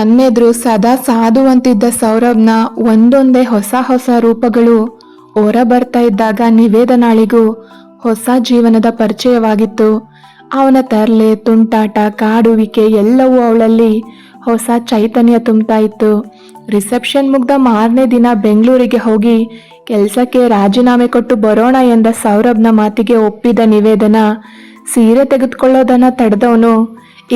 ತನ್ನೆದ್ರು ಸದಾ ಸಾಧುವಂತಿದ್ದ ಸೌರಭ್ನ ಒಂದೊಂದೇ ಹೊಸ ಹೊಸ ರೂಪಗಳು ಹೊರ ಬರ್ತಾ ಇದ್ದಾಗ ನಿವೇದನಾಳಿಗೂ ಹೊಸ ಜೀವನದ ಪರಿಚಯವಾಗಿತ್ತು. ಅವನ ತರಲೆ, ತುಂಟಾಟ, ಕಾಡುವಿಕೆ ಎಲ್ಲವೂ ಅವಳಲ್ಲಿ ಹೊಸ ಚೈತನ್ಯ ತುಂಬ್ತಾ ಇತ್ತು. ರಿಸೆಪ್ಷನ್ ಮುಗ್ದ ಮಾರನೇ ದಿನ ಬೆಂಗಳೂರಿಗೆ ಹೋಗಿ ಕೆಲಸಕ್ಕೆ ರಾಜೀನಾಮೆ ಕೊಟ್ಟು ಬರೋಣ ಎಂದ ಸೌರಭ್ನ ಮಾತಿಗೆ ಒಪ್ಪಿದ ನಿವೇದನ, ಸೀರೆ ತೆಗೆದುಕೊಳ್ಳೋದನ್ನ ತಡೆದವನು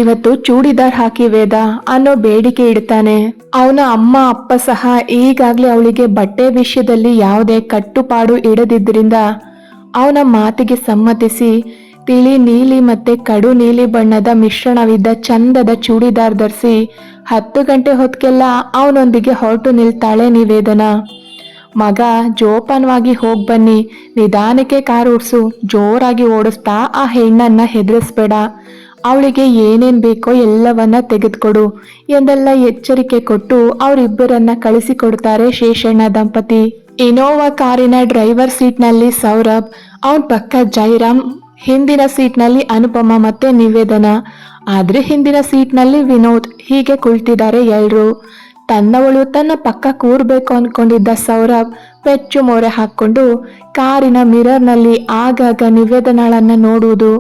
ಇವತ್ತು ಚೂಡಿದಾರ್ ಹಾಕಿ ವೇದ ಅನ್ನೋ ಬೇಡಿಕೆ ಇಡ್ತಾನೆ. ಅವನ ಅಮ್ಮ, ಅಪ್ಪ ಸಹ ಈಗಾಗ್ಲೇ ಅವಳಿಗೆ ಬಟ್ಟೆ ವಿಷಯದಲ್ಲಿ ಯಾವುದೇ ಕಟ್ಟುಪಾಡು ಇಡದಿದ್ದರಿಂದ ಅವನ ಮಾತಿಗೆ ಸಮ್ಮತಿಸಿ ತಿಳಿ ನೀಲಿ ಮತ್ತೆ ಕಡು ನೀಲಿ ಬಣ್ಣದ ಮಿಶ್ರಣವಿದ್ದ ಚಂದದ ಚೂಡಿದಾರ್ ಧರಿಸಿ ಹತ್ತು ಗಂಟೆ ಹೊತ್ತಿಗೆಲ್ಲ ಅವನೊಂದಿಗೆ ಹೊರಟು ನಿಲ್ತಾಳೆ ನಿವೇದನ. ಮಗ, ಜೋಪಾನವಾಗಿ ಹೋಗ್ ಬನ್ನಿ, ನಿಧಾನಕ್ಕೆ ಕಾರ್ ಓಡಿಸು, ಜೋರಾಗಿ ಓಡಿಸ್ತಾ ಆ ಹೆಣ್ಣನ್ನ ಹೆದರಿಸ್ಬೇಡ. ಅವಳಿಗೆ ಏನೇನ್ ಬೇಕೋ ಎಲ್ಲವನ್ನ ತೆಗೆದುಕೊಡು ಎಂದೆಲ್ಲ ಎಚ್ಚರಿಕೆ ಕೊಟ್ಟು ಅವರಿಬ್ಬರನ್ನ ಕಳಿಸಿಕೊಡ್ತಾರೆ ಶೇಷಣ್ಣ ದಂಪತಿ. ಇನೋವಾ ಕಾರಿನ ಡ್ರೈವರ್ ಸೀಟ್ನಲ್ಲಿ ಸೌರಭ್, ಅವನ್ ಪಕ್ಕ ಜೈರಾಮ್, ಹಿಂದಿನ ಸೀಟ್ನಲ್ಲಿ ಅನುಪಮ ಮತ್ತೆ ನಿವೇದನ. ಆದರೆ ಹಿಂದಿನ ಸೀಟ್ನಲ್ಲಿ ವಿನೋದ್ ಹೀಗೆ ಕುಳಿತಿದ್ದಾರೆ ಎಲ್ರು. ತನ್ನವಳು ತನ್ನ ಪಕ್ಕ ಕೂರ್ಬೇಕು ಅಂದ್ಕೊಂಡಿದ್ದ ಸೌರಭ್ ಪೆಚ್ಚು ಮೋರೆ ಹಾಕೊಂಡು ಕಾರಿನ ಮಿರರ್ನಲ್ಲಿ ಆಗಾಗ ನಿವೇದನಾಳನ್ನ ನೋಡುವುದು.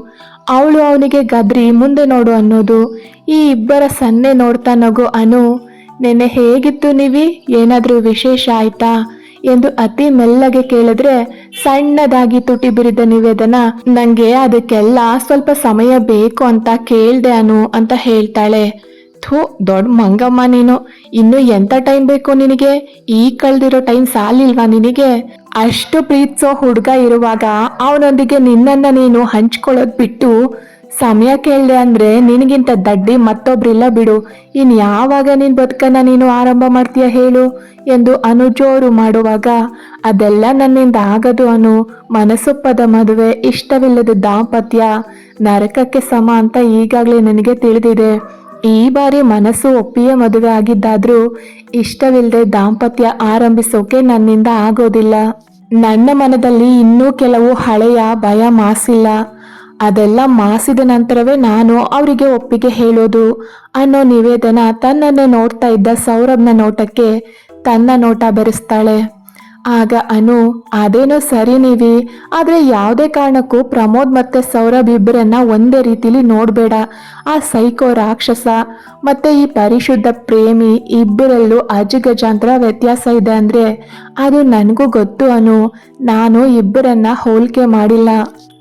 ಅವಳು ಅವನಿಗೆ, ಗದ್ರಿ, ಮುಂದೆ ನೋಡು ಅನ್ನೋದು. ಈ ಇಬ್ಬರ ಸನ್ನೆ ನೋಡ್ತಾ ನಗು, ಅನು ನೆನೆ ಹೇಗಿತ್ತು ನೀವಿ? ಏನಾದರೂ ವಿಶೇಷ ಆಯ್ತಾ? ಎಂದು ಅತಿ ಮೆಲ್ಲಗೆ ಕೇಳಿದ್ರೆ, ಸಣ್ಣದಾಗಿ ತುಟಿ ಬಿರಿದ ನಿವೇದನ, ನಂಗೆ ಅದಕ್ಕೆಲ್ಲ ಸ್ವಲ್ಪ ಸಮಯ ಬೇಕು ಅಂತ ಕೇಳ್ದೆ, ಅನು, ಅಂತ ಹೇಳ್ತಾಳೆ. ಥೂ ದೊಡ್ಡ ಮಂಗಮ್ಮ ನೀನು? ಇನ್ನು ಎಂತ ಟೈಮ್ ಬೇಕು ನಿನಗೆ? ಈ ಕಳ್ದಿರೋ ಟೈಮ್ ಸಾಲಿಲ್ವಾ ನಿನಗೆ? ಅಷ್ಟು ಪ್ರೀತಿಸೋ ಹುಡುಗ ಇರುವಾಗ ಅವನೊಂದಿಗೆ ನಿನ್ನನ್ನ ನೀನು ಹಂಚ್ಕೊಳ್ಳೋದ್ ಬಿಟ್ಟು ಸಮಯ ಕೇಳಿದೆ ಅಂದ್ರೆ ನಿನಗಿಂತ ದಡ್ಡಿ ಮತ್ತೊಬ್ರಿಲ್ಲ ಬಿಡು. ಇನ್ ಯಾವಾಗ ನಿನ್ ಬದುಕನ್ನ ನೀನು ಆರಂಭ ಮಾಡ್ತೀಯ ಹೇಳು ಎಂದು ಅನುಜೋರು ಮಾಡುವಾಗ ಅದೆಲ್ಲ ನನ್ನಿಂದ ಆಗದು ಅನು. ಮನಸ್ಸೊಪ್ಪದ ಮದುವೆ ಇಷ್ಟವಿಲ್ಲದ ದಾಂಪತ್ಯ ನರಕಕ್ಕೆ ಸಮ ಅಂತ ಈಗಾಗಲೇ ನನಗೆ ತಿಳಿದಿದೆ. ಈ ಬಾರಿ ಮನಸ್ಸು ಒಪ್ಪಿಯ ಮದುವೆ ಆಗಿದ್ದಾದ್ರೂ ಇಷ್ಟವಿಲ್ಲದೆ ದಾಂಪತ್ಯ ಆರಂಭಿಸೋಕೆ ನನ್ನಿಂದ ಆಗೋದಿಲ್ಲ. ನನ್ನ ಮನದಲ್ಲಿ ಇನ್ನೂ ಕೆಲವು ಹಳೆಯ ಭಯ ಮಾಸಿಲ್ಲ. ಅದೆಲ್ಲ ಮಾಸಿದ ನಂತರವೇ ನಾನು ಅವರಿಗೆ ಒಪ್ಪಿಗೆ ಹೇಳೋದು ಅನ್ನೋ ನಿವೇದನ ತನ್ನನ್ನೇ ನೋಡ್ತಾ ಇದ್ದ ಸೌರಭ್ನ ನೋಟಕ್ಕೆ ತನ್ನ ನೋಟ ಬೆರೆಸ್ತಾಳೆ. ಆಗ ಅನು, ಅದೇನೋ ಸರಿ ನೀವಿ, ಆದ್ರೆ ಯಾವುದೇ ಕಾರಣಕ್ಕೂ ಪ್ರಮೋದ್ ಮತ್ತೆ ಸೌರಭ್ ಇಬ್ಬರನ್ನ ಒಂದೇ ರೀತಿಲಿ ನೋಡ್ಬೇಡ. ಆ ಸೈಕೋ ರಾಕ್ಷಸ ಮತ್ತೆ ಈ ಪರಿಶುದ್ಧ ಪ್ರೇಮಿ ಇಬ್ಬರಲ್ಲೂ ಅಜಗಜಾಂತರ ವ್ಯತ್ಯಾಸ ಇದೆ ಅಂದ್ರೆ ಅದು ನನಗೂ ಗೊತ್ತು ಅನು. ನಾನು ಇಬ್ಬರನ್ನ ಹೋಲಿಕೆ ಮಾಡಿಲ್ಲ.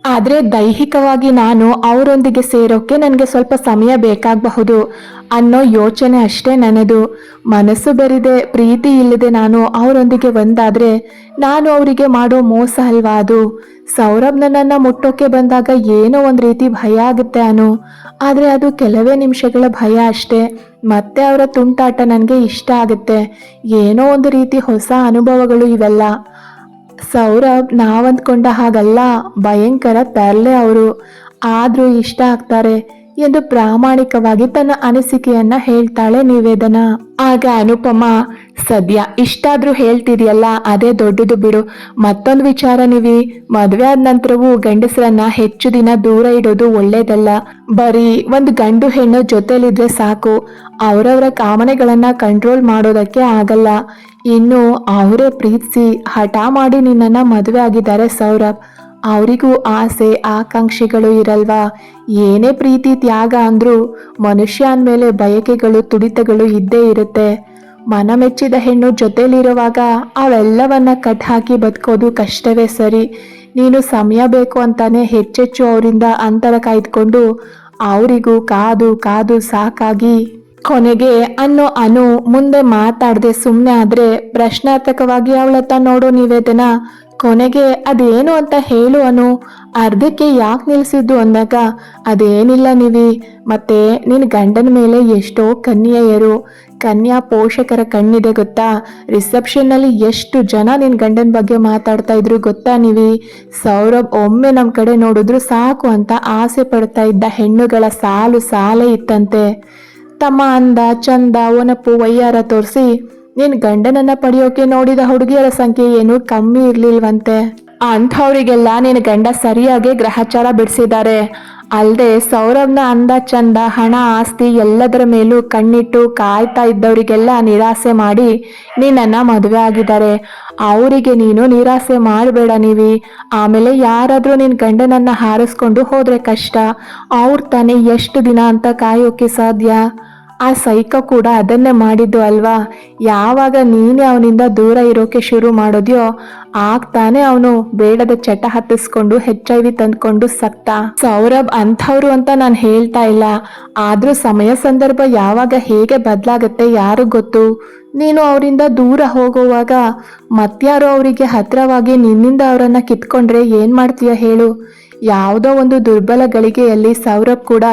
ಆದ್ರೆ ದೈಹಿಕವಾಗಿ ನಾನು ಅವರೊಂದಿಗೆ ಸೇರೋಕೆ ನನಗೆ ಸ್ವಲ್ಪ ಸಮಯ ಬೇಕಾಗಬಹುದು ಅನ್ನೋ ಯೋಚನೆ ಅಷ್ಟೇ ನನ್ನದು. ಮನಸ್ಸು ಬೆರಿದೆ, ಪ್ರೀತಿ ಇಲ್ಲದೆ ನಾನು ಅವರೊಂದಿಗೆ ಒಂದಾದರೆ ನಾನು ಅವರಿಗೆ ಮಾಡೋ ಮೋಸ ಅಲ್ವಾ ಅದು? ಸೌರಭ್ ನನ್ನನ್ನ ಮುಟ್ಟೋಕೆ ಬಂದಾಗ ಏನೋ ಒಂದು ರೀತಿ ಭಯ ಆಗುತ್ತೆ ಅನು. ಆದರೆ ಅದು ಕೆಲವೇ ನಿಮಿಷಗಳ ಭಯ ಅಷ್ಟೇ. ಮತ್ತೆ ಅವರ ತುಂಟಾಟ ನನಗೆ ಇಷ್ಟ ಆಗುತ್ತೆ. ಏನೋ ಒಂದು ರೀತಿ ಹೊಸ ಅನುಭವಗಳು ಇವೆಲ್ಲ. ಸೌರಭ್ ನಾವಂದ್ಕೊಂಡ ಹಾಗಲ್ಲ. ಭಯಂಕರ ತರಲೆ ಅವರು. ಆದ್ರೂ ಇಷ್ಟ ಆಗ್ತಾರೆ. ಎಂದು ಪ್ರಾಮಾಣಿಕವಾಗಿ ತನ್ನ ಅನಿಸಿಕೆಯನ್ನ ಹೇಳ್ತಾಳೆ ನಿವೇದನ. ಆಗ ಅನುಪಮ, ಸದ್ಯ ಇಷ್ಟಾದ್ರೂ ಹೇಳ್ತಿದೆಯಲ್ಲ, ಅದೇ ದೊಡ್ಡದು ಬಿಡು. ಮತ್ತೊಂದು ವಿಚಾರ ನೀವಿ. ಮದುವೆ ಆದ ನಂತರವೂ ಗಂಡಸರನ್ನ ಹೆಚ್ಚು ದಿನ ದೂರ ಇಡೋದು ಒಳ್ಳೇದಲ್ಲ. ಬರೀ ಒಂದು ಗಂಡು ಹೆಣ್ಣು ಜೊತೆಲಿದ್ರೆ ಸಾಕು. ಅವರವರ ಕಾಮನೆಗಳನ್ನ ಕಂಟ್ರೋಲ್ ಮಾಡೋದಕ್ಕೆ ಆಗಲ್ಲ. ಇನ್ನು ಅವರೇ ಪ್ರೀತಿಸಿ ಹಠ ಮಾಡಿ ನಿನ್ನನ್ನ ಮದುವೆ ಆಗಿದ್ದಾರೆ ಸೌರಭ್. ಅವರಿಗೂ ಆಸೆ, ಆಕಾಂಕ್ಷೆಗಳು ಇರಲ್ವಾ? ಏನೇ ಪ್ರೀತಿ, ತ್ಯಾಗ ಅಂದರೂ ಮನುಷ್ಯ ಅಂದಮೇಲೆ ಬಯಕೆಗಳು, ತುಡಿತಗಳು ಇದ್ದೇ ಇರುತ್ತೆ. ಮನ ಮೆಚ್ಚಿದ ಹೆಣ್ಣು ಜೊತೆಲಿರುವಾಗ ಅವೆಲ್ಲವನ್ನ ಕಟ್ ಹಾಕಿ ಬದುಕೋದು ಕಷ್ಟವೇ ಸರಿ. ನೀನು ಸಮಯ ಬೇಕು ಅಂತಾನೆ ಹೆಚ್ಚೆಚ್ಚು ಅವರಿಂದ ಅಂತರ ಕಾಯ್ದುಕೊಂಡು ಅವರಿಗೂ ಕಾದು ಕಾದು ಸಾಕಾಗಿ ಕೊನೆಗೆ ಅನ್ನೋ ಅನು ಮುಂದೆ ಮಾತಾಡದೆ ಸುಮ್ಮನೆ ಆದರೆ ಪ್ರಶ್ನಾರ್ಥಕವಾಗಿ ಅವಳತ್ತ ನೋಡೋ ನಿವೇದನ ಕೊನೆಗೆ ಅದೇನು ಅಂತ ಹೇಳು ಅನು. ಅರ್ಧಕ್ಕೆ ಯಾಕೆ ನಿಲ್ಲಿಸಿದ್ದು ಅಂದಾಗ, ಅದೇನಿಲ್ಲ ನೀವಿ, ಮತ್ತೆ ನಿನ್ನ ಗಂಡನ ಮೇಲೆ ಎಷ್ಟೋ ಕನ್ಯೆಯರು. ಕನ್ಯಾ ಪೋಷಕರ ಕಣ್ಣಿದೆ ಗೊತ್ತಾ? ರಿಸೆಪ್ಷನ್ನಲ್ಲಿ ಎಷ್ಟು ಜನ ನಿನ್ನ ಗಂಡನ ಬಗ್ಗೆ ಮಾತಾಡ್ತಾ ಇದ್ರು ಗೊತ್ತಾ ನೀವಿ? ಸೌರಭ್ ಒಮ್ಮೆ ನಮ್ಮ ಕಡೆ ನೋಡಿದ್ರು ಸಾಕು ಅಂತ ಆಸೆ ಪಡ್ತಾ ಇದ್ದ ಹೆಣ್ಣುಗಳ ಸಾಲು ಸಾಲೇ ಇತ್ತಂತೆ. ತಮ್ಮ ಅಂದ, ಚಂದ, ಒನಪು ವಯ್ಯಾರ ತೋರಿಸಿ ನಿನ್ ಗಂಡನನ್ನ ಪಡೆಯೋಕೆ ನೋಡಿದ ಹುಡುಗಿಯರ ಸಂಖ್ಯೆ ಏನು ಕಮ್ಮಿ ಇರ್ಲಿಲ್ವಂತೆ. ಅಂಥವ್ರಿಗೆಲ್ಲ ನಿನ್ನ ಗಂಡ ಸರಿಯಾಗಿ ಗ್ರಹಚಾರ ಬಿಡಿಸಿದ್ದಾರೆ. ಅಲ್ಲದೆ ಸೌರವ್ನ ಅಂದ ಚಂದ, ಹಣ, ಆಸ್ತಿ ಎಲ್ಲದರ ಮೇಲೂ ಕಣ್ಣಿಟ್ಟು ಕಾಯ್ತಾ ಇದ್ದವರಿಗೆಲ್ಲ ನಿರಾಸೆ ಮಾಡಿ ನಿನ್ನನ್ನು ಮದುವೆ ಆಗಿದ್ದಾರೆ. ಅವರಿಗೆ ನೀನು ನಿರಾಸೆ ಮಾಡಬೇಡ ನೀವಿ. ಆಮೇಲೆ ಯಾರಾದರೂ ನಿನ್ನ ಗಂಡನನ್ನ ಹಾರಿಸ್ಕೊಂಡು ಹೋದರೆ ಕಷ್ಟ. ಅವ್ರು ತಾನೇ ಎಷ್ಟು ದಿನ ಅಂತ ಕಾಯೋಕೆ ಸಾಧ್ಯ? ಆ ಸೈಕೋ ಕೂಡ ಅದನ್ನೇ ಮಾಡಿದ್ದು ಅಲ್ವಾ? ಯಾವಾಗ ನೀನೇ ಅವನಿಂದ ದೂರ ಇರೋಕೆ ಶುರು ಮಾಡೋದ್ಯೋ ಆಗ್ತಾನೆ ಅವನು ಬೇಡದ ಚಟ ಹತ್ತಿಸ್ಕೊಂಡು ಹೆಚ್ ಐ ವಿ ತಂದ್ಕೊಂಡು ಸತ್ತ. ಸೌರಭ್ ಅಂಥವ್ರು ಅಂತ ನಾನು ಹೇಳ್ತಾ ಇಲ್ಲ. ಆದ್ರೂ ಸಮಯ ಸಂದರ್ಭ ಯಾವಾಗ ಹೇಗೆ ಬದಲಾಗತ್ತೆ ಯಾರು ಗೊತ್ತು? ನೀನು ಅವರಿಂದ ದೂರ ಹೋಗುವಾಗ ಮತ್ಯಾರೋ ಅವರಿಗೆ ಹತ್ರವಾಗಿ ನಿನ್ನಿಂದ ಅವರನ್ನ ಕಿತ್ಕೊಂಡ್ರೆ ಏನ್ ಮಾಡ್ತೀಯ ಹೇಳು. ಯಾವುದೋ ಒಂದು ದುರ್ಬಲ ಗಳಿಗೆಯಲ್ಲಿ ಸೌರಭ್ ಕೂಡ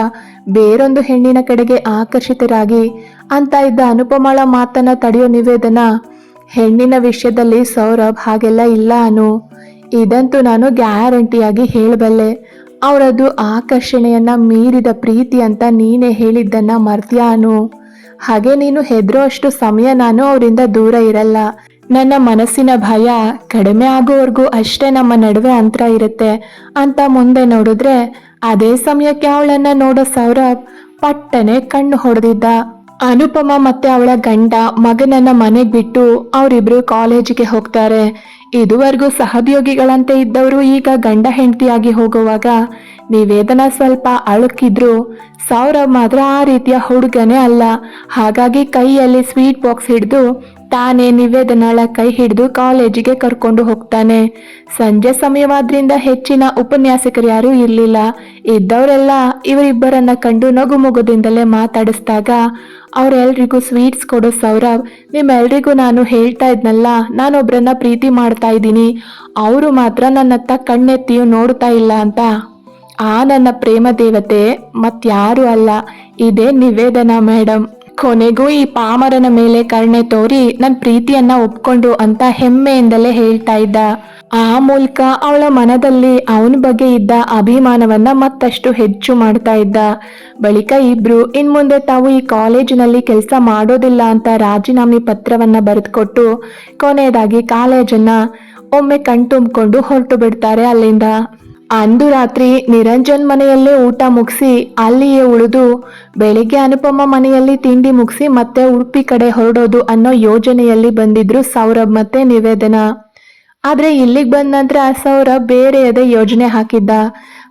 ಬೇರೊಂದು ಹೆಣ್ಣಿನ ಕಡೆಗೆ ಆಕರ್ಷಿತರಾಗಿ, ಅಂತ ಇದ್ದ ಅನುಪಮಾಳ ಮಾತನ್ನ ತಡೆಯೋ ನಿವೇದನ? ಹೆಣ್ಣಿನ ವಿಷಯದಲ್ಲಿ ಸೌರಭ್ ಹಾಗೆಲ್ಲ ಇಲ್ಲ ಅನು. ಇದಂತೂ ನಾನು ಗ್ಯಾರಂಟಿಯಾಗಿ ಹೇಳಬಲ್ಲೆ. ಅವರದ್ದು ಆಕರ್ಷಣೆಯನ್ನ ಮೀರಿದ ಪ್ರೀತಿ ಅಂತ ನೀನೇ ಹೇಳಿದ್ದನ್ನ ಮರ್ತ್ಯಾನು ಹಾಗೆ ನೀನು ಹೆದರೋ ಅಷ್ಟು ಸಮಯ ನಾನು ಅವರಿಂದ ದೂರ ಇರಲ್ಲ. ನನ್ನ ಮನಸ್ಸಿನ ಭಯ ಕಡಿಮೆ ಆಗೋವರೆಗೂ ಅಷ್ಟೇ ನಮ್ಮ ನಡುವೆ ಅಂತರ ಇರುತ್ತೆ ಅಂತ ಮುಂದೆ ನೋಡಿದ್ರೆ ಅದೇ ಸಮಯಕ್ಕೆ ಅವಳನ್ನ ನೋಡೋ ಸೌರಭ್ ಪಟ್ಟನೆ ಕಣ್ಣು ಹೊಡೆದಿದ್ದ. ಅನುಪಮ ಮತ್ತೆ ಅವಳ ಗಂಡ ಮಗನನ್ನ ಮನೆಗೆ ಬಿಟ್ಟು ಅವರಿಬ್ರು ಕಾಲೇಜಿಗೆ ಹೋಗ್ತಾರೆ. ಇದುವರೆಗೂ ಸಹೋದ್ಯೋಗಿಗಳಂತೆ ಇದ್ದವರು ಈಗ ಗಂಡ ಹೆಂಡತಿಯಾಗಿ ಹೋಗುವಾಗ ನಿವೇದನ ಸ್ವಲ್ಪ ಅಳುಕಿದ್ರು ಸೌರಭ್ ಮಾತ್ರ ಆ ರೀತಿಯ ಹುಡುಗನೇ ಅಲ್ಲ. ಹಾಗಾಗಿ ಕೈಯಲ್ಲಿ ಸ್ವೀಟ್ ಬಾಕ್ಸ್ ಹಿಡಿದು ತಾನೇ ನಿವೇದನಾಳ ಕೈ ಹಿಡಿದು ಕಾಲೇಜಿಗೆ ಕರ್ಕೊಂಡು ಹೋಗ್ತಾನೆ. ಸಂಜೆ ಸಮಯವಾದ್ರಿಂದ ಹೆಚ್ಚಿನ ಉಪನ್ಯಾಸಕರು ಯಾರೂ ಇರಲಿಲ್ಲ. ಇದ್ದವರೆಲ್ಲ ಇವರಿಬ್ಬರನ್ನ ಕಂಡು ನಗು ಮುಗುದಿಂದಲೇ ಮಾತಾಡಿಸಿದಾಗ, ಅವರೆಲ್ರಿಗೂ ಸ್ವೀಟ್ಸ್ ಕೊಡೋ ಸೌರವ್. ನಿಮ್ಮೆಲ್ರಿಗೂ ನಾನು ಹೇಳ್ತಾ ಇದ್ನಲ್ಲ, ನಾನೊಬ್ರನ್ನ ಪ್ರೀತಿ ಮಾಡ್ತಾ ಇದ್ದೀನಿ. ಅವರು ಮಾತ್ರ ನನ್ನತ್ತ ಕಣ್ಣೆತ್ತಿಯೂ ನೋಡ್ತಾ ಇಲ್ಲ ಅಂತ. ಆ ನನ್ನ ಪ್ರೇಮ ದೇವತೆ ಮತ್ಯಾರು ಅಲ್ಲ. ಇದೇ ನಿವೇದನಾ ಮೇಡಮ್ ಕೊನೆಗೂ ಈ ಪಾಮರನ ಮೇಲೆ ಕರುಣೆ ತೋರಿ ನನ್ನ ಪ್ರೀತಿಯನ್ನ ಒಪ್ಕೊಂಡು ಅಂತ ಹೆಮ್ಮೆಯಿಂದಲೇ ಹೇಳ್ತಾ ಇದ್ದ. ಆ ಮೂಲಕ ಅವಳ ಮನದಲ್ಲಿ ಅವನ ಬಗ್ಗೆ ಇದ್ದ ಅಭಿಮಾನವನ್ನ ಮತ್ತಷ್ಟು ಹೆಚ್ಚು ಮಾಡ್ತಾ ಇದ್ದ. ಬಳಿಕ ಇಬ್ರು, ಇನ್ ಮುಂದೆ ತಾವು ಈ ಕಾಲೇಜಿನಲ್ಲಿ ಕೆಲಸ ಮಾಡೋದಿಲ್ಲ ಅಂತ ರಾಜೀನಾಮೆ ಪತ್ರವನ್ನ ಬರೆದುಕೊಟ್ಟು ಕೊನೆಯದಾಗಿ ಕಾಲೇಜನ್ನ ಒಮ್ಮೆ ಕಣ್ತುಂಬಿಕೊಂಡು ಹೊರಟು ಬಿಡ್ತಾರೆ ಅಲ್ಲಿಂದ. ಅಂದು ರಾತ್ರಿ ನಿರಂಜನ್ ಮನೆಯಲ್ಲೇ ಊಟ ಮುಗಿಸಿ ಅಲ್ಲಿಯೇ ಉಳಿದು ಬೆಳಿಗ್ಗೆ ಅನುಪಮ ಮನೆಯಲ್ಲಿ ತಿಂಡಿ ಮುಗಿಸಿ ಮತ್ತೆ ಉಡುಪಿ ಕಡೆ ಹೊರಡೋದು ಅನ್ನೋ ಯೋಜನೆಯಲ್ಲಿ ಬಂದಿದ್ರು ಸೌರಭ್ ಮತ್ತೆ ನಿವೇದನ. ಆದ್ರೆ ಇಲ್ಲಿಗೆ ಬಂದ ನಂತರ ಸೌರಭ್ ಬೇರೆಯದೇ ಯೋಜನೆ ಹಾಕಿದ್ದ.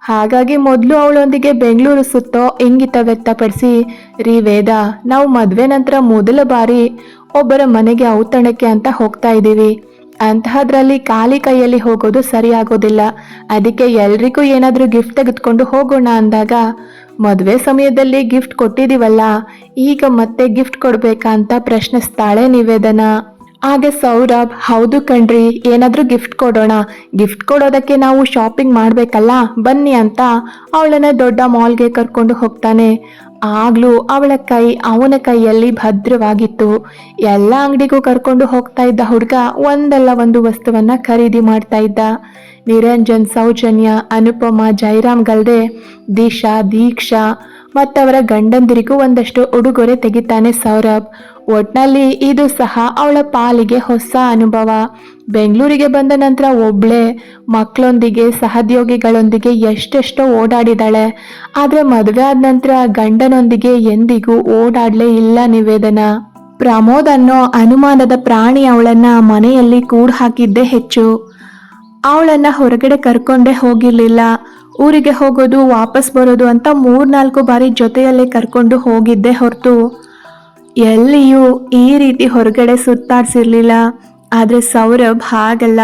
ಹಾಗಾಗಿ ಮೊದಲು ಅವಳೊಂದಿಗೆ ಬೆಂಗಳೂರು ಸುತ್ತೋ ಇಂಗಿತ ವ್ಯಕ್ತಪಡಿಸಿ ರೀ ವೇದ ನಾವು ಮದುವೆ ನಂತರ ಮೊದಲ ಬಾರಿ ಒಬ್ಬರ ಮನೆಗೆ ಔತಣಕ್ಕೆ ಅಂತ ಹೋಗ್ತಾ ಇದ್ದೀವಿ ಅಂತಹದ್ರಲ್ಲಿ ಖಾಲಿ ಕೈಯಲ್ಲಿ ಹೋಗೋದು ಸರಿಯಾಗೋದಿಲ್ಲ. ಅದಕ್ಕೆ ಎಲ್ರಿಗೂ ಏನಾದರೂ ಗಿಫ್ಟ್ ತೆಗೆದುಕೊಂಡು ಹೋಗೋಣ ಅಂದಾಗ, ಮದುವೆ ಸಮಯದಲ್ಲಿ ಗಿಫ್ಟ್ ಕೊಟ್ಟಿದ್ದೀವಲ್ಲ ಈಗ ಮತ್ತೆ ಗಿಫ್ಟ್ ಕೊಡಬೇಕಾ ಅಂತ ಪ್ರಶ್ನಿಸ್ತಾಳೆ ನಿವೇದನ. ಹಾಗೆ ಸೌರಭ್, ಹೌದು ಕಣ್ರಿ, ಏನಾದರೂ ಗಿಫ್ಟ್ ಕೊಡೋಣ. ಗಿಫ್ಟ್ ಕೊಡೋದಕ್ಕೆ ನಾವು ಶಾಪಿಂಗ್ ಮಾಡಬೇಕಲ್ಲ, ಬನ್ನಿ ಅಂತ ಅವಳನ್ನ ದೊಡ್ಡ ಮಾಲ್ಗೆ ಕರ್ಕೊಂಡು ಹೋಗ್ತಾನೆ. ಆಗ್ಲೂ ಅವಳ ಕೈ ಅವನ ಕೈಯಲ್ಲಿ ಭದ್ರವಾಗಿತ್ತು. ಎಲ್ಲ ಅಂಗಡಿಗೂ ಕರ್ಕೊಂಡು ಹೋಗ್ತಾ ಇದ್ದ ಹುಡುಗ ಒಂದಲ್ಲ ಒಂದು ವಸ್ತುವನ್ನ ಖರೀದಿ ಮಾಡ್ತಾ ಇದ್ದ. ನಿರಂಜನ್ ಸೌಜನ್ಯ, ಅನುಪಮ, ಜೈರಾಮ್ ಗಲ್ದೆ, ದಿಶಾ, ದೀಕ್ಷಾ ಮತ್ತವರ ಗಂಡಂದಿರಿಗೂ ಒಂದಷ್ಟು ಉಡುಗೊರೆ ತೆಗಿತಾನೆ ಸೌರಭ್. ಒಟ್ನಲ್ಲಿ ಇದು ಸಹ ಅವಳ ಪಾಲಿಗೆ ಹೊಸ ಅನುಭವ. ಬೆಂಗಳೂರಿಗೆ ಬಂದ ನಂತರ ಒಬ್ಳೆ ಮಕ್ಕಳೊಂದಿಗೆ ಸಹೋದ್ಯೋಗಿಗಳೊಂದಿಗೆ ಎಷ್ಟೆಷ್ಟೋ ಓಡಾಡಿದಾಳೆ. ಆದರೆ ಮದುವೆ ಆದ ನಂತರ ಗಂಡನೊಂದಿಗೆ ಎಂದಿಗೂ ಓಡಾಡಲೇ ಇಲ್ಲ ನಿವೇದನ. ಪ್ರಮೋದ್ ಅನ್ನೋ ಅನುಮಾನದ ಪ್ರಾಣಿ ಅವಳನ್ನ ಮನೆಯಲ್ಲಿ ಕೂಡ್ ಹಾಕಿದ್ದೇ ಹೆಚ್ಚು. ಅವಳನ್ನ ಹೊರಗಡೆ ಕರ್ಕೊಂಡೇ ಹೋಗಿರ್ಲಿಲ್ಲ. ಊರಿಗೆ ಹೋಗೋದು, ವಾಪಸ್ ಬರೋದು ಅಂತ ಮೂರ್ನಾಲ್ಕು ಬಾರಿ ಜೊತೆಯಲ್ಲೇ ಕರ್ಕೊಂಡು ಹೋಗಿದ್ದೆ ಹೊರತು. ಎಲ್ಲಿಯೂ ಈ ರೀತಿ ಹೊರಗಡೆ ಸುತ್ತಾಡ್ಸಿರ್ಲಿಲ್ಲ. ಆದ್ರೆ ಸೌರಭ್ ಹಾಗಲ್ಲ.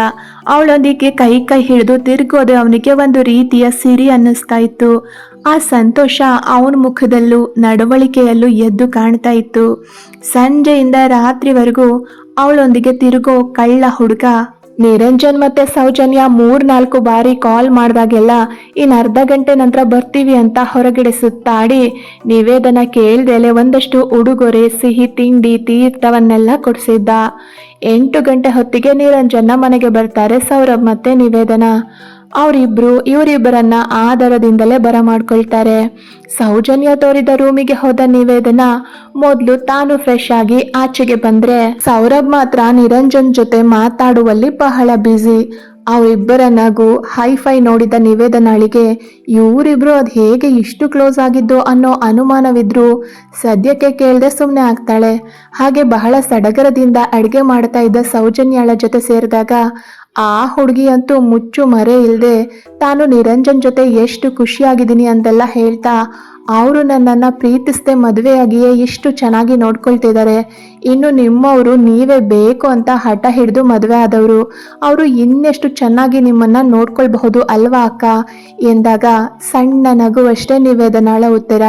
ಅವಳೊಂದಿಗೆ ಕೈ ಕೈ ಹಿಡಿದು ತಿರುಗೋದು ಅವನಿಗೆ ಒಂದು ರೀತಿಯ ಸಿರಿ ಅನ್ನಿಸ್ತಾ ಇತ್ತು. ಆ ಸಂತೋಷ ಅವನ ಮುಖದಲ್ಲೂ, ನಡವಳಿಕೆಯಲ್ಲೂ ಎದ್ದು ಕಾಣ್ತಾ ಇತ್ತು. ಸಂಜೆಯಿಂದ ರಾತ್ರಿವರೆಗೂ ಅವಳೊಂದಿಗೆ ತಿರುಗೋ ಕಳ್ಳ ಹುಡುಗ ನಿರಂಜನ್ ಮತ್ತೆ ಸೌಜನ್ಯ ಮೂರ್, ನಾಲ್ಕು ಬಾರಿ ಕಾಲ್ ಮಾಡಿದಾಗೆಲ್ಲ ಇನ್ ಅರ್ಧ ಗಂಟೆ ನಂತರ ಬರ್ತೀವಿ ಅಂತ ಹೊರಗಡೆ ಸುತ್ತಾಡಿ ನಿವೇದನ ಕೇಳ್ದೆಲೆ ಒಂದಷ್ಟು ಉಡುಗೊರೆ, ಸಿಹಿ ತಿಂಡಿ, ತೀರ್ಥವನ್ನೆಲ್ಲ ಕೊಡಿಸಿದ್ದ. ಎಂಟು ಗಂಟೆ ಹೊತ್ತಿಗೆ ನಿರಂಜನ್ನ ಮನೆಗೆ ಬರ್ತಾರೆ ಸೌರಭ್ ಮತ್ತೆ ನಿವೇದನ. ಅವರಿಬ್ರು ಇವರಿಬ್ಬರನ್ನ ಆಧಾರದಿಂದಲೇ ಬರಮಾಡ್ಕೊಳ್ತಾರೆ. ಸೌಜನ್ಯ ತೋರಿದ ರೂಮಿಗೆ ಹೋದ ನಿವೇದನ ಮೊದಲು ತಾನು ಫ್ರೆಶ್ ಆಗಿ ಆಚೆಗೆ ಬಂದ್ರೆ. ಸೌರಭ್ ಮಾತ್ರ ನಿರಂಜನ್ ಜೊತೆ ಮಾತಾಡುವಲ್ಲಿ ಬಹಳ ಬ್ಯುಸಿ ಅವರಿಬ್ಬರ ನಗು ಹೈಫೈ ನೋಡಿದ ನಿವೇದನಾಳಿಗೆ ಇವರಿಬ್ರು ಅದು ಹೇಗೆ ಇಷ್ಟು ಕ್ಲೋಸ್ ಆಗಿದ್ದು ಅನ್ನೋ ಅನುಮಾನವಿದ್ರು. ಸದ್ಯಕ್ಕೆ ಕೇಳದೆ ಸುಮ್ಮನೆ ಆಗ್ತಾಳೆ. ಹಾಗೆ ಬಹಳ ಸಡಗರದಿಂದ ಅಡುಗೆ ಮಾಡ್ತಾ ಇದ್ದ ಸೌಜನ್ಯಾಳ ಜೊತೆ ಸೇರಿದಾಗ ಆ ಹುಡುಗಿ ಅಂತೂ ಮುಚ್ಚು ಮರೆ ಇಲ್ಲದೆ ತಾನು ನಿರಂಜನ್ ಜೊತೆ ಎಷ್ಟು ಖುಷಿಯಾಗಿದ್ದೀನಿ ಅಂತೆಲ್ಲ ಹೇಳ್ತಾ, ಅವರು ನನ್ನನ್ನು ಪ್ರೀತಿಸದೆ ಮದುವೆಯಾಗಿಯೇ ಇಷ್ಟು ಚೆನ್ನಾಗಿ ನೋಡ್ಕೊಳ್ತಿದ್ದಾರೆ ಇನ್ನು ನಿಮ್ಮವರು ನೀವೇ ಬೇಕು ಅಂತ ಹಠ ಹಿಡಿದು ಮದುವೆ ಆದವರು. ಅವರು ಇನ್ನೆಷ್ಟು ಚೆನ್ನಾಗಿ ನಿಮ್ಮನ್ನು ನೋಡ್ಕೊಳ್ಬಹುದು ಅಲ್ವಾ ಅಕ್ಕ? ಎಂದಾಗ, ಸಣ್ಣ ನಗುವಷ್ಟೇ ನಿವೇದನಾಳ ಉತ್ತರ?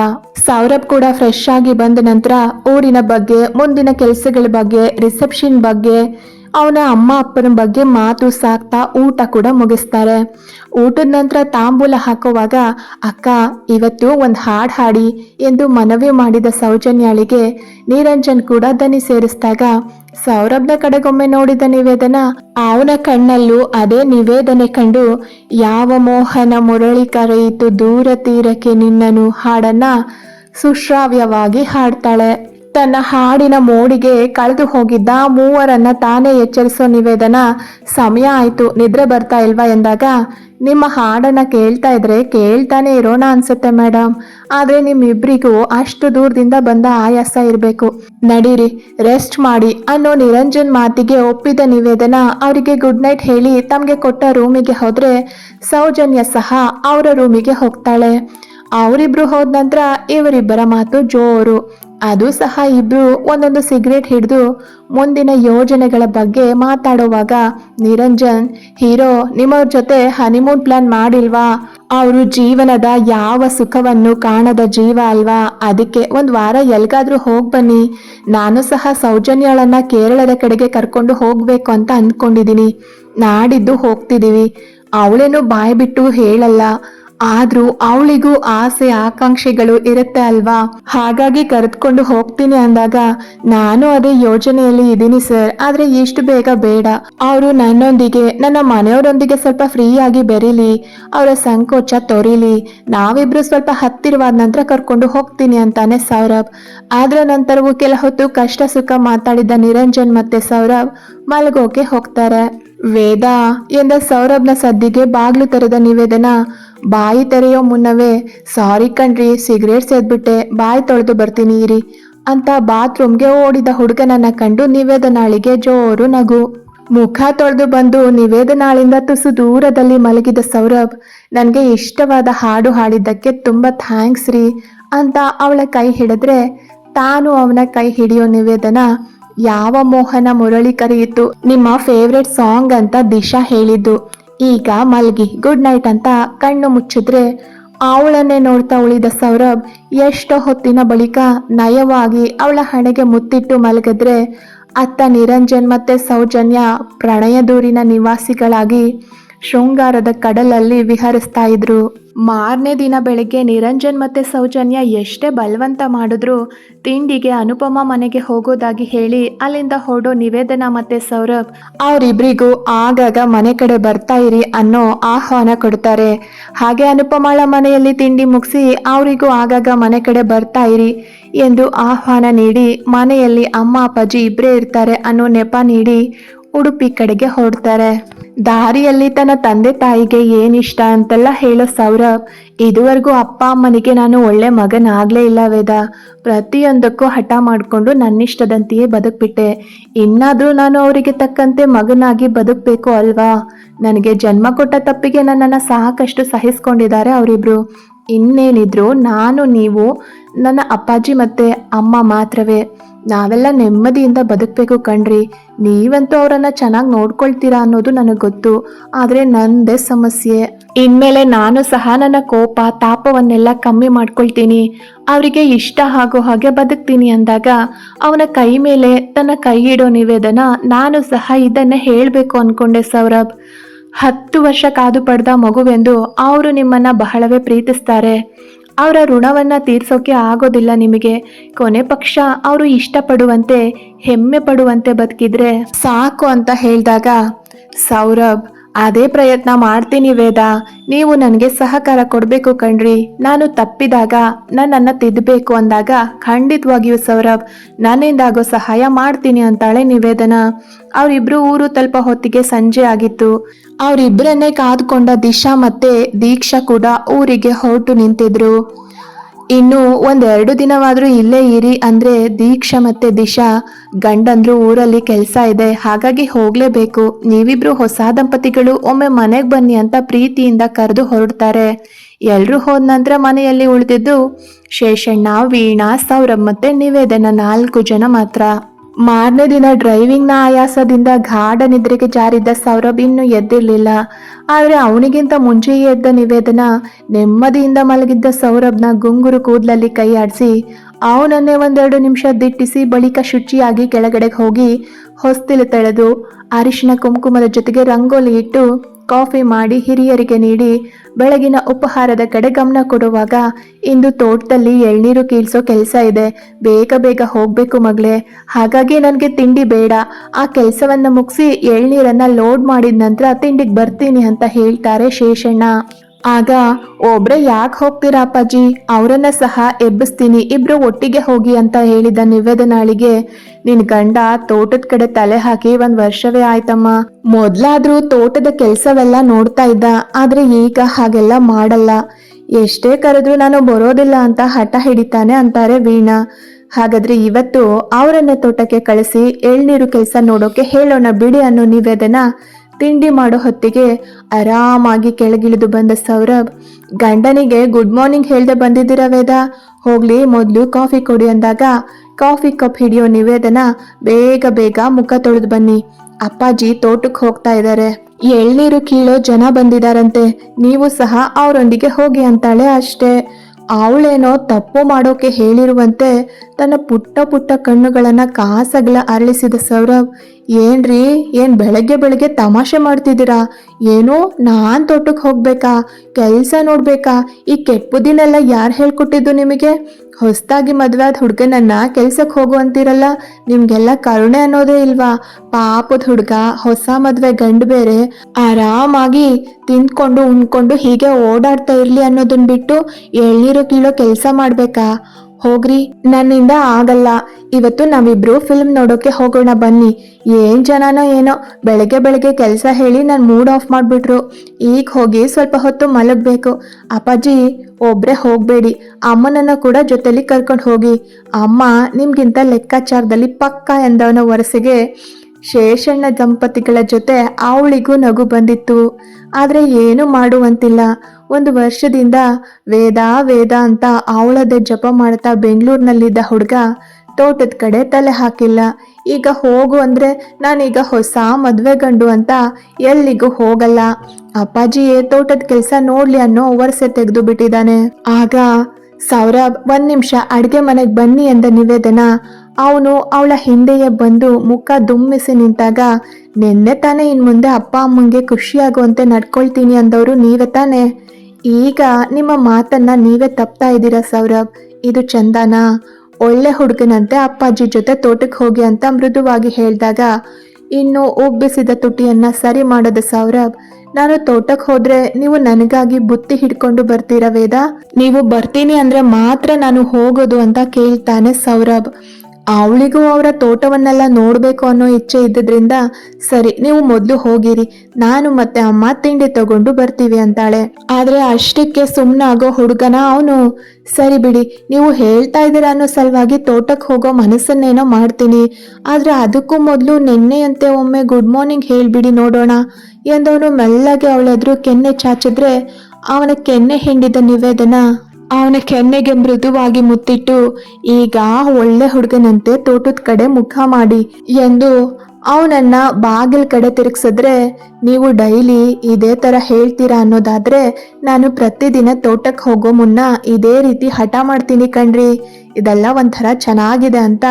ಸೌರಭ್ ಕೂಡ ಫ್ರೆಶ್ ಆಗಿ ಬಂದ ನಂತರ ಊರಿನ ಬಗ್ಗೆ, ಮುಂದಿನ ಕೆಲಸಗಳ ಬಗ್ಗೆ ರಿಸೆಪ್ಷನ್ ಬಗ್ಗೆ ಅವನ ಅಮ್ಮ ಅಪ್ಪನ ಬಗ್ಗೆ ಮಾತು ಸಾಕ್ತಾ ಊಟ ಕೂಡ ಮುಗಿಸ್ತಾರೆ. ಊಟದ ನಂತರ ತಾಂಬೂಲ ಹಾಕುವಾಗ, ಅಕ್ಕ, ಇವತ್ತು ಒಂದು ಹಾಡು ಹಾಡಿ ಎಂದು ಮನವಿ ಮಾಡಿದ ಸೌಜನ್ಯಾಳಿಗೆ ನಿರಂಜನ್ ಕೂಡ ದನಿ ಸೇರಿಸಿದಾಗ, ಸೌರಭ್ನ ಕಡೆಗೊಮ್ಮೆ ನೋಡಿದ ನಿವೇದನ, ಅವನ ಕಣ್ಣಲ್ಲೂ ಅದೇ ನಿವೇದನೆ ಕಂಡು, ಯಾವ ಮೋಹನ ಮುರಳಿ ಕರೆಯಿತು ದೂರ ತೀರಕ್ಕೆ ನಿನ್ನನು ಹಾಡನ್ನ ಸುಶ್ರಾವ್ಯವಾಗಿ ಹಾಡ್ತಾಳೆ. ತನ್ನ ಹಾಡಿನ ಮೋಡಿಗೆ ಕಳೆದು ಹೋಗಿದ್ದ ಮೂವರನ್ನ ತಾನೇ ಎಚ್ಚರಿಸೋ ನಿವೇದನ, ಸಮಯ ಆಯ್ತು, ನಿದ್ರೆ ಬರ್ತಾ ಇಲ್ವಾ ಎಂದಾಗ, ನಿಮ್ಮ ಹಾಡನ್ನ ಕೇಳ್ತಾ ಇದ್ರೆ ಕೇಳ್ತಾನೆ ಇರೋಣ ಅನ್ಸುತ್ತೆ ಮೇಡಮ್ ಆದ್ರೆ ನಿಮ್ಮಿಬ್ರಿಗೂ ಅಷ್ಟು ದೂರದಿಂದ ಬಂದ ಆಯಾಸ ಇರಬೇಕು. ನಡೀರಿ, ರೆಸ್ಟ್ ಮಾಡಿ ಅನ್ನೋ ನಿರಂಜನ್ ಮಾತಿಗೆ ಒಪ್ಪಿದ ನಿವೇದನ ಅವರಿಗೆ ಗುಡ್ ನೈಟ್ ಹೇಳಿ ತಮಗೆ ಕೊಟ್ಟ ರೂಮಿಗೆ ಹೋದ್ರೆ ಸೌಜನ್ಯ ಸಹ ಅವರ ರೂಮಿಗೆ ಹೋಗ್ತಾಳೆ. ಅವರಿಬ್ರು ಹೋದ ನಂತರ ಇವರಿಬ್ಬರ ಮಾತು ಜೋರು. ಅದು ಸಹ ಇಬ್ರು ಒಂದೊಂದು ಸಿಗರೇಟ್ ಹಿಡಿದು ಮುಂದಿನ ಯೋಜನೆಗಳ ಬಗ್ಗೆ ಮಾತಾಡುವಾಗ, ನಿರಂಜನ್, ಹೀರೋ, ನಿಮ್ಮವ್ರ ಜೊತೆ ಹನಿಮೂನ್ ಪ್ಲಾನ್ ಮಾಡಿಲ್ವಾ? ಅವರು ಜೀವನದ ಯಾವ ಸುಖವನ್ನು ಕಾಣದ ಜೀವ ಅಲ್ವಾ? ಅದಕ್ಕೆ ಒಂದು ವಾರ ಎಲ್ಗಾದ್ರೂ ಹೋಗಿ ಬನ್ನಿ. ನಾನು ಸಹ ಸೌಜನ್ಯಳನ್ನ ಕೇರಳದ ಕಡೆಗೆ ಕರ್ಕೊಂಡು ಹೋಗ್ಬೇಕು ಅಂತ ಅಂದ್ಕೊಂಡಿದ್ದೀನಿ ನಾಡಿದ್ದು ಹೋಗ್ತಿದ್ದೀವಿ ಅವಳೇನು ಬಾಯ್ ಬಿಟ್ಟು ಹೇಳಲ್ಲ. ಆದ್ರೂ ಅವಳಿಗೂ ಆಸೆ ಆಕಾಂಕ್ಷೆಗಳು ಇರುತ್ತೆ ಅಲ್ವಾ? ಹಾಗಾಗಿ ಕರೆದುಕೊಂಡು ಹೋಗ್ತೀನಿ ಅಂದಾಗ, ನಾನು ಅದೇ ಯೋಜನೆಯಲ್ಲಿ ಇದ್ದೀನಿ ಸರ್, ಆದ್ರೆ ಇಷ್ಟು ಬೇಗ ಬೇಡ. ಅವರು ನನ್ನೊಂದಿಗೆ, ನನ್ನ ಮನೆಯವರೊಂದಿಗೆ ಸ್ವಲ್ಪ ಫ್ರೀ ಆಗಿ ಬೆರೀಲಿ, ಅವರ ಸಂಕೋಚ ತೊರಿಲಿ. ನಾವಿಬ್ರು ಸ್ವಲ್ಪ ಹತ್ತಿರವಾದ ನಂತರ ಕರ್ಕೊಂಡು ಹೋಗ್ತೀನಿ ಅಂತಾನೆ ಸೌರಭ್. ಆದ್ರ ನಂತರವೂ ಕೆಲ ಹೊತ್ತು ಕಷ್ಟ ಸುಖ ಮಾತಾಡಿದ ನಿರಂಜನ್ ಮತ್ತೆ ಸೌರಭ್ ಮಲಗೋಕೆ ಹೋಗ್ತಾರೆ. ವೇದ, ಎಂದ ಸೌರಭ್ನ ಸದ್ದಿಗೆ ಬಾಗ್ಲು ತೆರೆದ ನಿವೇದನ ಬಾಯಿ ತೆರೆಯೋ ಮುನ್ನವೇ, ಸಾರಿ ಕಣ್ರಿ, ಸಿಗರೇಟ್ ಸೇದ್ಬಿಟ್ಟೆ, ಬಾಯಿ ತೊಳೆದು ಬರ್ತೀನಿ ಇರಿ ಅಂತ ಬಾತ್ರೂಮ್ಗೆ ಓಡಿದ ಹುಡುಗನನ್ನ ಕಂಡು ನಿವೇದನಾಳಿಗೆ ಜೋರು ನಗು. ಮುಖ ತೊಳೆದು ಬಂದು ನಿವೇದನಾಳಿಂದ ತುಸು ದೂರದಲ್ಲಿ ಮಲಗಿದ ಸೌರಭ್, ನನಗೆ ಇಷ್ಟವಾದ ಹಾಡು ಹಾಡಿದ್ದಕ್ಕೆ ತುಂಬ ಥ್ಯಾಂಕ್ಸ್ ರೀ ಅಂತ ಅವಳ ಕೈ ಹಿಡಿದ್ರೆ ತಾನು ಅವನ ಕೈ ಹಿಡಿಯೋ ನಿವೇದನ ಯಾವ ಮೋಹನ ಮುರಳಿ ಕರೆಯಿತು, ನಿಮ್ಮ ಫೇವ್ರೆಟ್ ಸಾಂಗ್ ಅಂತ ದಿಶಾ ಹೇಳಿದ್ದು. ಈಗ ಮಲಗಿ ಗುಡ್ ನೈಟ್ ಅಂತ ಕಣ್ಣು ಮುಚ್ಚಿದ್ರೆ ಅವಳನ್ನೇ ನೋಡ್ತಾ ಉಳಿದ ಸೌರಭ್ ಎಷ್ಟೋ ಹೊತ್ತಿನ ಬಳಿಕ ನಯವಾಗಿ ಅವಳ ಹಣೆಗೆ ಮುತ್ತಿಟ್ಟು ಮಲಗಿದ್ರೆ ಅತ್ತ ನಿರಂಜನ್ ಮತ್ತೆ ಸೌಜನ್ಯ ಪ್ರಣಯದೂರಿನ ನಿವಾಸಿಗಳಾಗಿ ಶೃಂಗಾರದ ಕಡಲಲ್ಲಿ ವಿಹರಿಸ್ತಾ ಇದ್ರು. ಮಾರನೇ ದಿನ ಬೆಳಗ್ಗೆ ನಿರಂಜನ್ ಮತ್ತು ಸೌಜನ್ಯ ಎಷ್ಟೇ ಬಲವಂತ ಮಾಡಿದ್ರು, ತಿಂಡಿಗೆ ಅನುಪಮ ಮನೆಗೆ ಹೋಗೋದಾಗಿ ಹೇಳಿ ಅಲ್ಲಿಂದ ಹೊಡೋ ನಿವೇದನ ಮತ್ತು ಸೌರಭ್, ಅವರಿಬ್ರಿಗೂ ಆಗಾಗ ಮನೆ ಕಡೆ ಬರ್ತಾ ಇರಿ ಅನ್ನೋ ಆಹ್ವಾನ ಕೊಡ್ತಾರೆ. ಹಾಗೆ ಅನುಪಮಾಳ ಮನೆಯಲ್ಲಿ ತಿಂಡಿ ಮುಗಿಸಿ ಅವರಿಗೂ ಆಗಾಗ ಮನೆ ಕಡೆ ಬರ್ತಾ ಇರಿ ಎಂದು ಆಹ್ವಾನ ನೀಡಿ ಮನೆಯಲ್ಲಿ ಅಮ್ಮ ಅಪ್ಪಾಜಿ ಇಬ್ಬರೇ ಇರ್ತಾರೆ ಅನ್ನೋ ನೆಪ ನೀಡಿ ಉಡುಪಿ ಕಡೆಗೆ ಹೊರಡ್ತಾರೆ. ದಾರಿಯಲ್ಲಿ ತನ್ನ ತಂದೆ ತಾಯಿಗೆ ಏನಿಷ್ಟ ಅಂತೆಲ್ಲ ಹೇಳೋ ಸೌರಭ್, ಇದುವರೆಗೂ ಅಪ್ಪ ಅಮ್ಮನಿಗೆ ನಾನು ಒಳ್ಳೆ ಮಗನಾಗಲೇ ಇಲ್ಲ ವೇದ. ಪ್ರತಿಯೊಂದಕ್ಕೂ ಹಠ ಮಾಡಿಕೊಂಡು ನನ್ನಿಷ್ಟದಂತೆಯೇ ಬದುಕ್ಬಿಟ್ಟೆ. ಇನ್ನಾದರೂ ನಾನು ಅವರಿಗೆ ತಕ್ಕಂತೆ ಮಗನಾಗಿ ಬದುಕಬೇಕು ಅಲ್ವಾ? ನನಗೆ ಜನ್ಮ ಕೊಟ್ಟ ತಪ್ಪಿಗೆ ನನ್ನನ್ನು ಸಾಕಷ್ಟು ಸಹಿಸ್ಕೊಂಡಿದ್ದಾರೆ ಅವರಿಬ್ರು. ಇನ್ನೇನಿದ್ರು ನಾನು, ನೀವು, ನನ್ನ ಅಪ್ಪಾಜಿ ಮತ್ತೆ ಅಮ್ಮ ಮಾತ್ರವೇ. ನಾವೆಲ್ಲ ನೆಮ್ಮದಿಯಿಂದ ಬದುಕಬೇಕು ಕಣ್ರಿ. ನೀವಂತೂ ಅವರನ್ನು ಚೆನ್ನಾಗಿ ನೋಡ್ಕೊಳ್ತೀರಾ ಅನ್ನೋದು ನನಗೆ ಗೊತ್ತು. ಆದರೆ ನಂದೇ ಸಮಸ್ಯೆ. ಇನ್ಮೇಲೆ ನಾನು ಸಹ ನನ್ನ ಕೋಪ, ತಾಪವನ್ನೆಲ್ಲ ಕಮ್ಮಿ ಮಾಡ್ಕೊಳ್ತೀನಿ. ಅವರಿಗೆ ಇಷ್ಟ ಆಗೋ ಹಾಗೆ ಬದುಕ್ತೀನಿ ಅಂದಾಗ, ಅವನ ಕೈ ಮೇಲೆ ತನ್ನ ಕೈ ಇಡೋ ನಿವೇದನ ನಾನು ಸಹ ಇದನ್ನೇ ಹೇಳಬೇಕು ಅಂದ್ಕೊಂಡೆ ಸೌರಭ್. ಹತ್ತು ವರ್ಷ ಕಾದು ಪಡೆದ ಮಗುವೆಂದು ಅವರು ನಿಮ್ಮನ್ನ ಬಹಳವೇ ಪ್ರೀತಿಸ್ತಾರೆ. ಅವರ ಋಣವನ್ನ ತೀರ್ಸೋಕೆ ಆಗೋದಿಲ್ಲ ನಿಮಗೆ. ಕೊನೆ ಪಕ್ಷ ಅವರು ಇಷ್ಟಪಡುವಂತೆ, ಹೆಮ್ಮೆ ಪಡುವಂತೆ ಬದುಕಿದ್ರೆ ಸಾಕು ಅಂತ ಹೇಳಿದಾಗ, ಸೌರಭ್ ಅದೇ ಪ್ರಯತ್ನ ಮಾಡ್ತೀನಿ ವೇದ. ನೀವು ನನಗೆ ಸಹಕಾರ ಕೊಡಬೇಕು ಕಣ್ರಿ. ನಾನು ತಪ್ಪಿದಾಗ, ನನ್ನನ್ನು ತಿದ್ದಬೇಕು ಅಂದಾಗ ಖಂಡಿತವಾಗಿಯೂ ಸೌರಭ್ ನನ್ನಿಂದಾಗೋ ಸಹಾಯ ಮಾಡ್ತೀನಿ ಅಂತಾಳೆ ನಿವೇದನ. ಅವರಿಬ್ರು ಊರು ತಲುಪೋ ಹೊತ್ತಿಗೆ ಸಂಜೆ ಆಗಿತ್ತು. ಅವರಿಬ್ಬರನ್ನೇ ಕಾದುಕೊಂಡ ದಿಶಾ ಮತ್ತೆ ದೀಕ್ಷಾ ಕೂಡ ಊರಿಗೆ ಹೊರಟು ನಿಂತಿದ್ರು. ಇನ್ನು ಒಂದೆರಡು ದಿನವಾದರೂ ಇಲ್ಲೇ ಇರಿ ಅಂದ್ರೆ ದೀಕ್ಷಾ ಮತ್ತೆ ದಿಶಾ, ಗಂಡಂದ್ರು ಊರಲ್ಲಿ ಕೆಲಸ ಇದೆ, ಹಾಗಾಗಿ ಹೋಗಲೇಬೇಕು. ನೀವಿಬ್ರು ಹೊಸ ದಂಪತಿಗಳು, ಒಮ್ಮೆ ಮನೆಗೆ ಬನ್ನಿ ಅಂತ ಪ್ರೀತಿಯಿಂದ ಕರೆದು ಹೊರಡ್ತಾರೆ. ಎಲ್ಲರೂ ಹೋದ ನಂತರ ಮನೆಯಲ್ಲಿ ಉಳಿದಿದ್ದು ಶೇಷಣ್ಣ, ವೀಣಾ, ಸೌರಭ್ ಮತ್ತೆ ನಿವೇದನ ನಾಲ್ಕು ಜನ ಮಾತ್ರ. ಮಾರನೇ ದಿನ ಡ್ರೈವಿಂಗ್ನ ಆಯಾಸದಿಂದ ಗಾಢ ನಿದ್ರೆಗೆ ಜಾರಿದ್ದ ಸೌರಭ್ ಇನ್ನೂ ಎದ್ದಿರಲಿಲ್ಲ. ಆದರೆ ಅವನಿಗಿಂತ ಮುಂಚೆಯೇ ಎದ್ದ ನಿವೇದನ, ನೆಮ್ಮದಿಯಿಂದ ಮಲಗಿದ್ದ ಸೌರಭ್ನ ಗುಂಗುರು ಕೂದಲಲ್ಲಿ ಆಡಿಸಿ, ಅವನನ್ನೇ ಒಂದೆರಡು ನಿಮಿಷ ದಿಟ್ಟಿಸಿ ಬಳಿಕ ಶುಚಿಯಾಗಿ ಕೆಳಗಡೆಗೆ ಹೋಗಿ ಹೊಸ್ತಿಲು ತೆಳೆದು ಅರಿಶಿನ ಕುಂಕುಮದ ಜೊತೆಗೆ ರಂಗೋಲಿ ಇಟ್ಟು ಕಾಫಿ ಮಾಡಿ ಹಿರಿಯರಿಗೆ ನೀಡಿ ಬೆಳಗಿನ ಉಪಹಾರದ ಕಡೆ ಗಮನ ಕೊಡುವಾಗ, ಇಂದು ತೋಟದಲ್ಲಿ ಎಳ್ನೀರು ಕೀಳಿಸೋ ಕೆಲಸ ಇದೆ. ಬೇಗ ಬೇಗ ಹೋಗ್ಬೇಕು ಮಗಳೇ. ಹಾಗಾಗಿ ನನಗೆ ತಿಂಡಿ ಬೇಡ. ಆ ಕೆಲಸವನ್ನ ಮುಗಿಸಿ ಎಳ್ನೀರನ್ನ ಲೋಡ್ ಮಾಡಿದ ನಂತರ ತಿಂಡಿಗೆ ಬರ್ತೀನಿ ಅಂತ ಹೇಳ್ತಾರೆ ಶೇಷಣ್ಣ. ಆಗ ಒಬ್ರೆ ಯಾಕೆ ಹೋಗ್ತೀರಾ ಅಪ್ಪಾಜಿ? ಅವರನ್ನ ಸಹ ಎಬ್ಬಿಸ್ತೀನಿ, ಇಬ್ರು ಒಟ್ಟಿಗೆ ಹೋಗಿ ಅಂತ ಹೇಳಿದ ನಿವೇದನಾಳಿಗೆ ನಿನ್ ಗಂಡ ತೋಟದ ಕಡೆ ತಲೆ ಹಾಕಿ ಒಂದ್ ವರ್ಷವೇ ಆಯ್ತಮ್ಮ. ಮೊದ್ಲಾದ್ರೂ ತೋಟದ ಕೆಲ್ಸವೆಲ್ಲ ನೋಡ್ತಾ ಇದ್ದ, ಆದ್ರೆ ಈಗ ಹಾಗೆಲ್ಲ ಮಾಡಲ್ಲ. ಎಷ್ಟೇ ಕರೆದ್ರು ನಾನು ಬರೋದಿಲ್ಲ ಅಂತ ಹಠ ಹಿಡಿತಾನೆ ಅಂತಾರೆ ವೀಣಾ. ಹಾಗಾದ್ರೆ ಇವತ್ತು ಅವರನ್ನ ತೋಟಕ್ಕೆ ಕಳಿಸಿ ಎಳ್ನೀರು ಕೆಲಸ ನೋಡೋಕೆ ಹೇಳೋಣ ಬಿಡಿ ಅನ್ನೋ ನಿವೇದನ ತಿಂಡಿ ಮಾಡೋ ಹೊತ್ತಿಗೆ ಆರಾಮಾಗಿ ಕೆಳಗಿಳಿದು ಬಂದ ಸೌರಭ್, ಗಂಡನಿಗೆ ಗುಡ್ ಮಾರ್ನಿಂಗ್ ಹೇಳ್ದೆ ಬಂದಿದ್ದೀರ ವೇದ? ಹೋಗ್ಲಿ, ಮೊದಲು ಕಾಫಿ ಕೊಡಿ ಅಂದಾಗ ಕಾಫಿ ಕಪ್ ಹಿಡಿಯೋ ನಿವೇದನ ಬೇಗ ಬೇಗ ಮುಖ ತೊಳೆದು ಬನ್ನಿ. ಅಪ್ಪಾಜಿ ತೋಟಕ್ಕೆ ಹೋಗ್ತಾ ಇದ್ದಾರೆ. ಎಳ್ನೀರು ಕೀಳೋ ಜನ ಬಂದಿದಾರಂತೆ ನೀವು ಸಹ ಅವರೊಂದಿಗೆ ಹೋಗಿ ಅಂತಾಳೆ ಅಷ್ಟೇ. ಅವಳೇನೋ ತಪ್ಪು ಮಾಡೋಕೆ ಹೇಳಿರುವಂತೆ ತನ್ನ ಪುಟ್ಟ ಪುಟ್ಟ ಕಣ್ಣುಗಳನ್ನು ಕಾಸಗಳ ಅರಳಿಸಿದ ಸೌರವ್, ಏನ್ರಿ, ಏನ್ ಬೆಳಗ್ಗೆ ಬೆಳಗ್ಗೆ ತಮಾಷೆ ಮಾಡ್ತಿದ್ದೀರಾ? ಏನೋ ನಾನು ತೋಟಕ್ಕೆ ಹೋಗ್ಬೇಕಾ? ಕೆಲಸ ನೋಡಬೇಕಾ? ಈ ಕೆಟ್ಟ ಬುದ್ದಿನೆಲ್ಲ ಯಾರು ಹೇಳ್ಕೊಟ್ಟಿದ್ದು ನಿಮಗೆ? ಹೊಸ್ದಾಗಿ ಮದುವೆ ಹುಡುಗನನ್ನ ಕೆಲ್ಸಕ್ಕೆ ಹೋಗು ಅಂತೀರಲ್ಲ, ನಿಮ್ಗೆಲ್ಲ ಕರುಣೆ ಅನ್ನೋದೇ ಇಲ್ವಾ? ಪಾಪದ ಹುಡುಗ, ಹೊಸ ಮದುವೆ ಗಂಡು ಬೇರೆ, ಆರಾಮಾಗಿ ತಿಂದ್ಕೊಂಡು ಉಣ್ಕೊಂಡು ಹೀಗೆ ಓಡಾಡ್ತಾ ಇರ್ಲಿ ಅನ್ನೋದನ್ನ ಬಿಟ್ಟು ಎಳ್ನೀರು ಕೀಳೋ ಕೆಲಸ ಮಾಡ್ಬೇಕಾ? ಹೋಗ್ರಿ. ನನ್ನಿಂದ ಆಗಲ್ಲ. ಇವತ್ತು ನಾವಿಬ್ರು ಫಿಲ್ಮ್ ನೋಡೋಕೆ ಹೋಗೋಣ ಬನ್ನಿ. ಏನ್ ಜನನೋ ಏನೋ ಬೆಳಗ್ಗೆ ಬೆಳಗ್ಗೆ ಕೆಲಸ ಹೇಳಿ ನಾನು ಮೂಡ್ ಆಫ್ ಮಾಡ್ಬಿಟ್ರು. ಈಗ ಹೋಗಿ ಸ್ವಲ್ಪ ಹೊತ್ತು ಮಲಗಬೇಕು. ಅಪ್ಪಾಜಿ, ಒಬ್ರೆ ಹೋಗಬೇಡಿ. ಅಮ್ಮನನ್ನ ಕೂಡ ಜೊತೆಲಿ ಕರ್ಕೊಂಡು ಹೋಗಿ. ಅಮ್ಮ ನಿಮ್ಗಿಂತ ಲೆಕ್ಕಾಚಾರದಲ್ಲಿ ಪಕ್ಕ ಎಂದವನ ವರಸೆಗೆ ಶೇಷಣ್ಣ ದಂಪತಿಗಳ ಜೊತೆ ಅವಳಿಗೂ ನಗು ಬಂದಿತ್ತು. ಆದರೆ ಏನು ಮಾಡುವಂತಿಲ್ಲ. ಒಂದು ವರ್ಷದಿಂದ ವೇದ ವೇದ ಅಂತ ಅವಳದೇ ಜಪ ಮಾಡ್ತಾ ಬೆಂಗಳೂರಿನಲ್ಲಿದ್ದ ಹುಡುಗ ತೋಟದ ಕಡೆ ತಲೆ ಹಾಕಿಲ್ಲ. ಈಗ ಹೋಗು ಅಂದರೆ ನಾನೀಗ ಹೊಸ ಮದುವೆ ಗಂಡು ಅಂತ ಎಲ್ಲಿಗೂ ಹೋಗಲ್ಲ. ಅಪ್ಪಾಜಿಯೇ ತೋಟದ ಕೆಲಸ ನೋಡ್ಲಿ ಅನ್ನೋ ವರ್ಷೆ ತೆಗೆದು ಬಿಟ್ಟಿದ್ದಾನೆ. ಆಗ ಸೌರಭ್, ಒಂದು ನಿಮಿಷ ಅಡುಗೆ ಮನೆಗೆ ಬನ್ನಿ ಎಂದ ನಿವೇದನ. ಅವನು ಅವಳ ಹಿಂದೆಯೇ ಬಂದು ಮುಖ ದುಮ್ಮಿಸಿ ನಿಂತಾಗ, ನಿನ್ನೆ ತಾನೇ ಇನ್ ಮುಂದೆ ಅಪ್ಪ ಅಮ್ಮಂಗೆ ಖುಷಿಯಾಗುವಂತೆ ನಡ್ಕೊಳ್ತೀನಿ ಅಂದವರು ನೀವೇ ತಾನೇ. ಈಗ ನಿಮ್ಮ ಮಾತನ್ನ ನೀವೇ ತಪ್ತಾ ಇದ್ದೀರಾ ಸೌರಭ್? ಇದು ಚಂದನಾ? ಒಳ್ಳೆ ಹುಡುಗನಂತೆ ಅಪ್ಪಾಜಿ ಜೊತೆ ತೋಟಕ್ಕೆ ಹೋಗಿ ಅಂತ ಮೃದುವಾಗಿ ಹೇಳಿದಾಗ, ಇನ್ನು ಉಬ್ಬಿಸಿದ ತುಟಿಯನ್ನ ಸರಿ ಮಾಡದ ಸೌರಭ್, ನಾನು ತೋಟಕ್ಕೆ ಹೋದ್ರೆ ನೀವು ನನಗಾಗಿ ಬುತ್ತಿ ಹಿಡ್ಕೊಂಡು ಬರ್ತೀರಾ ವೇದ? ನೀವು ಬರ್ತೀನಿ ಅಂದ್ರೆ ಮಾತ್ರ ನಾನು ಹೋಗೋದು ಅಂತ ಕೇಳ್ತಾನೆ ಸೌರಭ್. ಅವಳಿಗೂ ಅವರ ತೋಟವನ್ನೆಲ್ಲ ನೋಡಬೇಕು ಅನ್ನೋ ಇಚ್ಛೆ ಇದ್ದಿದ್ರಿಂದ, ಸರಿ, ನೀವು ಮೊದಲು ಹೋಗಿರಿ. ನಾನು ಮತ್ತೆ ಅಮ್ಮ ತಿಂಡಿ ತಗೊಂಡು ಬರ್ತೀವಿ, ಅಂತಾಳೆ. ಆದ್ರೆ ಅಷ್ಟಕ್ಕೆ ಸುಮ್ಮನಾಗೋ ಹುಡುಗನ ಅವನು, ಸರಿ ಬಿಡಿ, ನೀವು ಹೇಳ್ತಾ ಇದ್ದೀರಾ ಅನ್ನೋ ಸಲುವಾಗಿ ತೋಟಕ್ಕೆ ಹೋಗೋ ಮನಸ್ಸನ್ನೇನೋ ಮಾಡ್ತೀನಿ. ಆದ್ರೆ ಅದಕ್ಕೂ ಮೊದಲು ನಿನ್ನೆಯಂತೆ ಒಮ್ಮೆ ಗುಡ್ ಮಾರ್ನಿಂಗ್ ಹೇಳಿಬಿಡಿ ನೋಡೋಣ, ಎಂದವನು ಮೆಲ್ಲಗೆ ಅವಳೆದ್ರು ಕೆನ್ನೆ ಚಾಚಿದ್ರೆ, ಅವನ ಕೆನ್ನೆ ಹಿಂಡಿದ ನಿವೇದನ? ಅವನ ಕೆನ್ನೆಗೆ ಮೃದುವಾಗಿ ಮುತ್ತಿಟ್ಟು, ಈಗ ಒಳ್ಳೆ ಹುಡುಗನಂತೆ ತೋಟದ ಕಡೆ ಮುಖ ಮಾಡಿ ಎಂದು ಅವನನ್ನ ಬಾಗಿಲ್ ಕಡೆ ತಿರುಗಿಸಿದ್ರೆ ನೀವು ಡೈಲಿ ಇದೇ ತರ ಹೇಳ್ತೀರಾ ಅನ್ನೋದಾದ್ರೆ, ನಾನು ಪ್ರತಿದಿನ ತೋಟಕ್ಕೆ ಹೋಗೋ ಮುನ್ನ ಇದೇ ರೀತಿ ಹಠ ಮಾಡ್ತೀನಿ ಕಣ್ರಿ. ಇದೆಲ್ಲ ಒಂಥರ ಚೆನ್ನಾಗಿದೆ ಅಂತ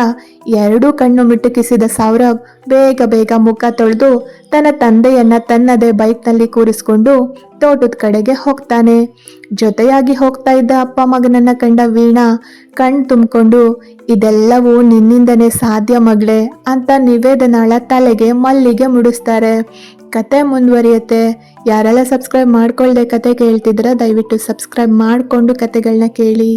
ಎರಡೂ ಕಣ್ಣು ಮಿಟುಕಿಸಿದ ಸೌರಭ್ ಬೇಗ ಬೇಗ ಮುಖ ತೊಳೆದು ತನ್ನ ತಂದೆಯನ್ನ ತನ್ನದೇ ಬೈಕ್ನಲ್ಲಿ ಕೂರಿಸ್ಕೊಂಡು ತೋಟದ ಕಡೆಗೆ ಹೋಗ್ತಾನೆ. ಜೊತೆಯಾಗಿ ಹೋಗ್ತಾ ಇದ್ದ ಅಪ್ಪ ಮಗನನ್ನ ಕಂಡ ವೀಣಾ ಕಣ್ ತುಂಬಿಕೊಂಡು, ಇದೆಲ್ಲವೂ ನಿನ್ನಿಂದನೇ ಸಾಧ್ಯ ಮಗಳೇ ಅಂತ ನಿವೇದನಾಳ ತಲೆಗೆ ಮಲ್ಲಿಗೆ ಮುಡಿಸ್ತಾರೆ. ಕತೆ ಮುಂದುವರಿಯುತ್ತೆ. ಯಾರೆಲ್ಲ ಸಬ್ಸ್ಕ್ರೈಬ್ ಮಾಡ್ಕೊಳ್ದೆ ಕತೆ ಕೇಳ್ತಿದ್ರ ದಯವಿಟ್ಟು ಸಬ್ಸ್ಕ್ರೈಬ್ ಮಾಡಿಕೊಂಡು ಕತೆಗಳನ್ನ ಕೇಳಿ.